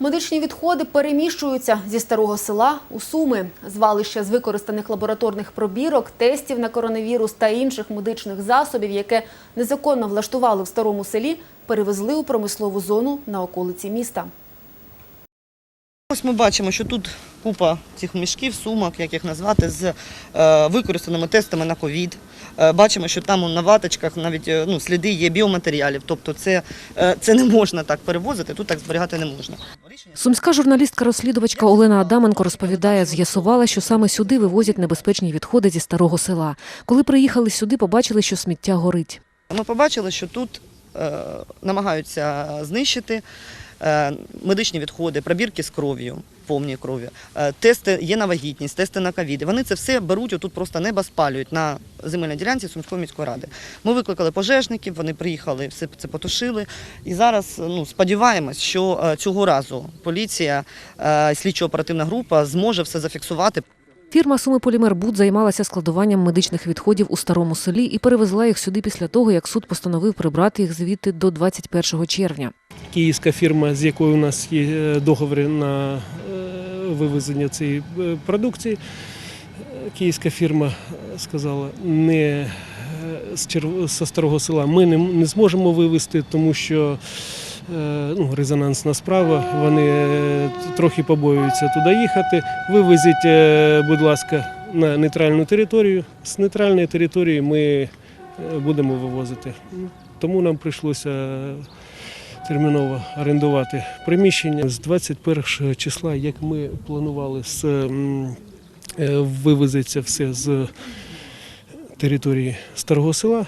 Медичні відходи переміщуються зі старого села у Суми. Звалище з використаних лабораторних пробірок, тестів на коронавірус та інших медичних засобів, яке незаконно влаштували в старому селі, перевезли у промислову зону на околиці міста. Ось ми бачимо, що тут купа цих мішків, сумок, як їх назвати, з е, використаними тестами на ковід. Е, бачимо, що там на ваточках навіть е, ну, сліди є біоматеріалів. Тобто це, це не можна так перевозити, тут так зберігати не можна. Сумська журналістка-розслідувачка Олена Адаменко розповідає, з'ясувала, що саме сюди вивозять небезпечні відходи зі старого села. Коли приїхали сюди, побачили, що сміття горить. Ми побачили, що тут намагаються знищити медичні відходи, пробірки з кров'ю, повні крові, е, тести є на вагітність, тести на ковід. Вони це все беруть, отут просто небо спалюють на земельній ділянці Сумської міської ради. Ми викликали пожежників, вони приїхали, все це потушили. І зараз ну, сподіваємось, що е, цього разу поліція, е, слідчо-оперативна група зможе все зафіксувати. Фірма Суми Полімербуд займалася складуванням медичних відходів у старому селі і перевезла їх сюди після того, як суд постановив прибрати їх звідти до 21 червня. Київська фірма, з якою у нас є е, договори на е, вивезення цієї е, продукції. Київська фірма сказала, не з Чер- зі старого села ми не, не зможемо вивезти, тому що ну, резонансна справа. Вони трохи побоюються туди їхати. Вивезіть, будь ласка, на нейтральну територію. З нейтральної території ми будемо вивозити. Тому нам прийшлося терміново орендувати приміщення. З 21 числа, як ми планували, з, е, вивезеться все з території старого села.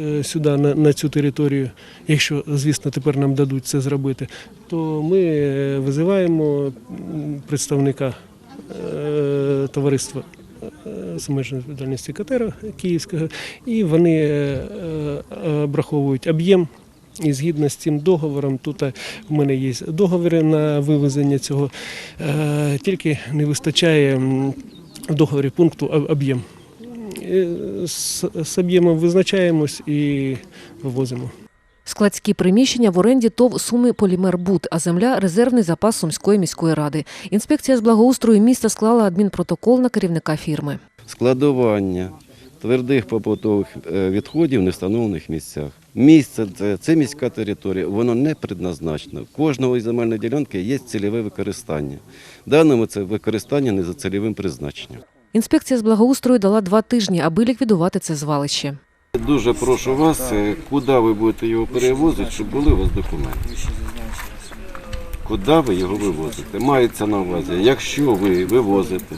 е, Сюди на, на цю територію, якщо звісно тепер нам дадуть це зробити, то ми е, визиваємо представника е, товариства з обмеженою відповідальністю Катера Київського, і вони обраховують об'єм. І згідно з цим договором, тут е, в мене є договори на вивезення цього, е, тільки не вистачає в договорі пункту об'єм. Е, З, об'ємом визначаємось і вивозимо. Складські приміщення в оренді ТОВ Суми Полімер Буд, а земля резервний запас Сумської міської ради. Інспекція з благоустрою міста склала адмінпротокол на керівника фірми. складування твердих побутових е, відходів в невстановлених місцях. Місце це, це міська територія, воно не предназначено. Кожного із земельної ділянки є цільове використання. В даному це використання не за цільовим призначенням. Інспекція з благоустрою дала два тижні, аби ліквідувати це звалище. Дуже прошу вас, е, куди ви будете його перевозити, щоб були у вас документи. Куди ви його вивозите? Мається на увазі, якщо ви вивозите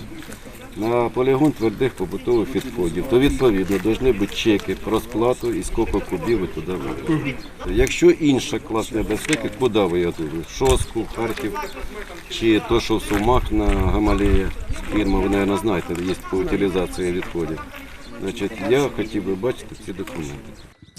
на полігон твердих побутових відходів, то відповідно повинні бути чеки про сплату і скільки кубів ви туди вивозите. Якщо інша клас небезпеки, куди ви його? В Шоску, Харків, чи то, що в Сумах на Гамалеї фірма, ви, мабуть, знаєте, є по утилізації відходів. Значить, я хотів би бачити ці документи.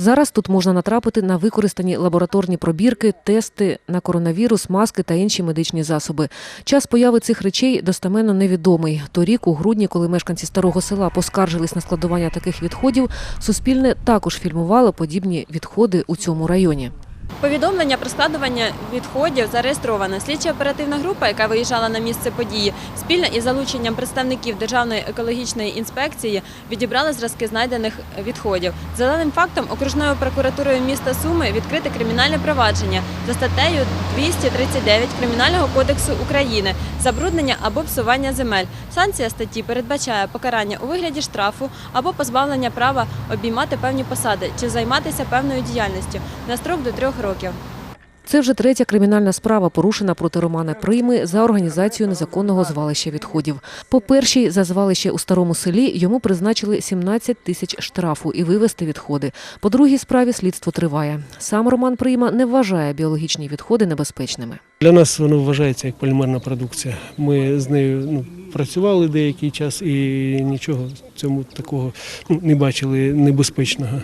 Зараз тут можна натрапити на використані лабораторні пробірки, тести на коронавірус, маски та інші медичні засоби. Час появи цих речей достеменно невідомий. Торік, у грудні, коли мешканці старого села поскаржились на складування таких відходів, Суспільне також фільмувало подібні відходи у цьому районі. Повідомлення про складування відходів зареєстровано. Слідча оперативна група, яка виїжджала на місце події, спільно із залученням представників Державної екологічної інспекції відібрали зразки знайдених відходів. За даним фактом, окружною прокуратурою міста Суми відкрите кримінальне провадження за статтею 239 Кримінального кодексу України забруднення або псування земель. Санкція статті передбачає покарання у вигляді штрафу або позбавлення права обіймати певні посади чи займатися певною діяльністю на строк до трьох років. Це вже третя кримінальна справа, порушена проти Романа Прийми за організацію незаконного звалища відходів. По першій за звалище у старому селі йому призначили 17 тисяч штрафу і вивезти відходи. По другій справі слідство триває. Сам Роман Прийма не вважає біологічні відходи небезпечними. Для нас воно вважається як полімерна продукція. Ми з нею ну, працювали деякий час і нічого цьому такого ну, не бачили небезпечного.